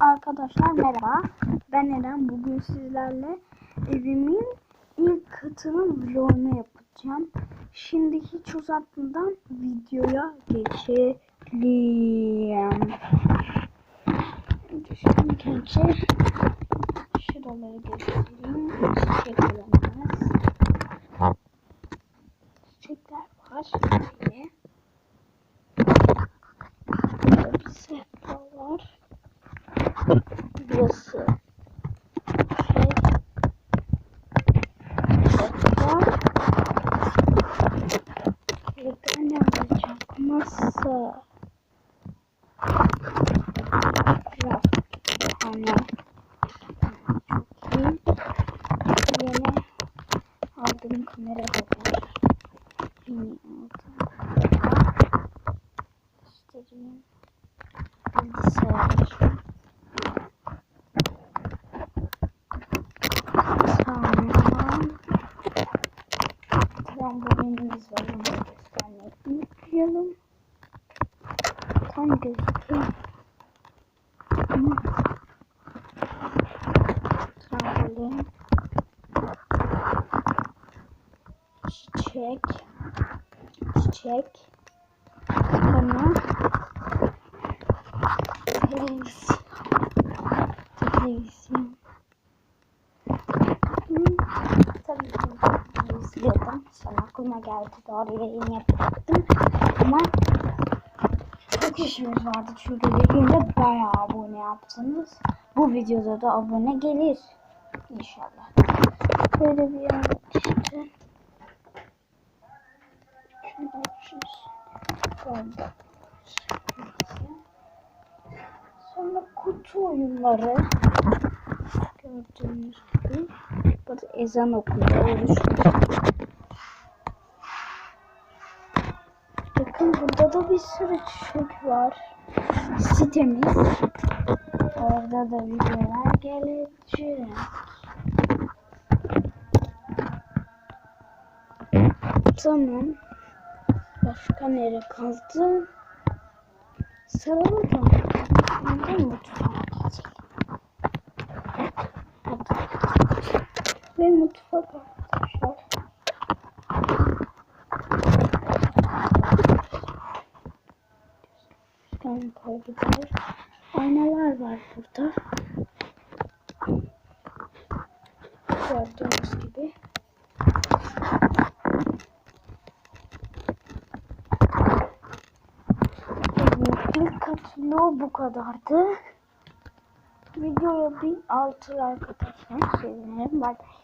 Arkadaşlar merhaba. Ben Eren. Bugün sizlerle evimin ilk katının vlogunu yapacağım. Şimdi hiç uzatmadan videoya geçelim. Şimdi önce şuraları göstereyim. Çiçek alanımız. Çiçekler var. Böyle. Burada bir sehpa var. Burası şey sehpa. Burada ne olacak? Ana. Çok iyi. Yeni aldığım kamera da var. Yeni aldım. Göstereyim. Bilgisayar. Tamam. Trambolinimiz var. Onu da göstermeyi unutmayalım. Tam Ama trambolin çiçek. Çiçek. Kana televizyon televizyon Hı, tabii ki izliyordum sonra aklıma geldi. Doğru yayın yapacaktım. Ama çok işimiz vardı çünkü yayında bayağı abone yaptınız. Bu videoda da abone gelir inşallah. Böyle bir yer işte şunu açıyoruz Böyle. Sonra kutu oyunları. Gördüğünüz gibi. Burada ezan okunuyor. Oruç bir sürü çiçek var. Sitemiz. Orada da videolar gelecek. Tamam. Başka nere kaldı? Saralım da. Neden geçelim? Hadi. Ve mutfak arkadaşlar. Ben koridor. Aynalar var burada. Gördüğünüz gibi. İlk katlı bu kadardı. Videoya bir altı like atarsanız sevinirim. Bye.